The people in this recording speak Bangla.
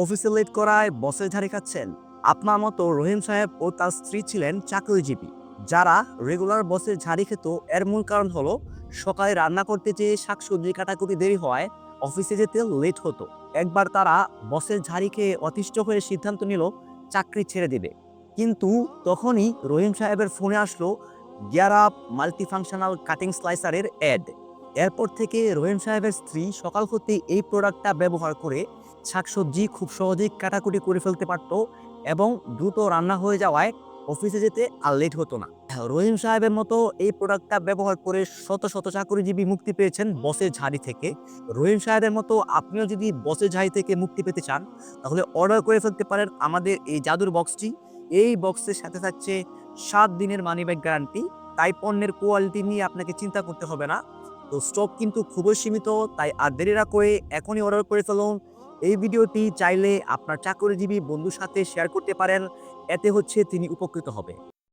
অফিসে লেট করায় বসের ঝাড়ি খাচ্ছেন। আপনার মতো রহিম সাহেব ও তার স্ত্রী ছিলেন চাকরিজীবী, যারা রেগুলার বসের ঝাড়ি খেত। এর মূল কারণ হলো, সকালে রান্না করতে যেয়ে শাকসবজি কাটাকুটি দেরি হওয়ায় অফিসে যেতে লেট হতো। একবার তারা বসের ঝাড়ি খেয়ে অতিষ্ঠ হয়ে সিদ্ধান্ত নিল, চাকরি ছেড়ে দেবে। কিন্তু তখনই রহিম সাহেবের ফোনে আসলো, গিয়ার আপ মাল্টিফাংশনাল কাটিং স্লাইসারের অ্যাড। এরপর থেকে রহিম সাহেবের স্ত্রী সকাল হতে এই প্রোডাক্টটা ব্যবহার করে শাকসবজি খুব সহজেই কাটাকুটি করে ফেলতে পারত এবং দ্রুত রান্না হয়ে যাওয়ায় অফিসে যেতে আর লেট হতো না। রহিম সাহেবের মতো এই প্রোডাক্টটা ব্যবহার করে শত শত চাকরিজীবী মুক্তি পেয়েছেন বসের ঝাড়ি থেকে। রহিম সাহেবের মতো আপনিও যদি বসের ঝাড়ি থেকে মুক্তি পেতে চান, তাহলে অর্ডার করে ফেলতে পারেন আমাদের এই জাদুর বক্সটি এই বক্সের সাথে থাকছে সাত দিনের মানি ব্যাগ গ্যারান্টি তাই পণ্যের কোয়ালিটি নিয়ে আপনাকে চিন্তা করতে হবে না। তো স্টক কিন্তু খুবই সীমিত, তাই আর দেরি না করে এখনই অর্ডার করে ফেলুন। এই ভিডিওটি চাইলে আপনার চাকরিজীবী বন্ধুর সাথে শেয়ার করতে পারেন। এতে হচ্ছে তিনি উপকৃত হবে।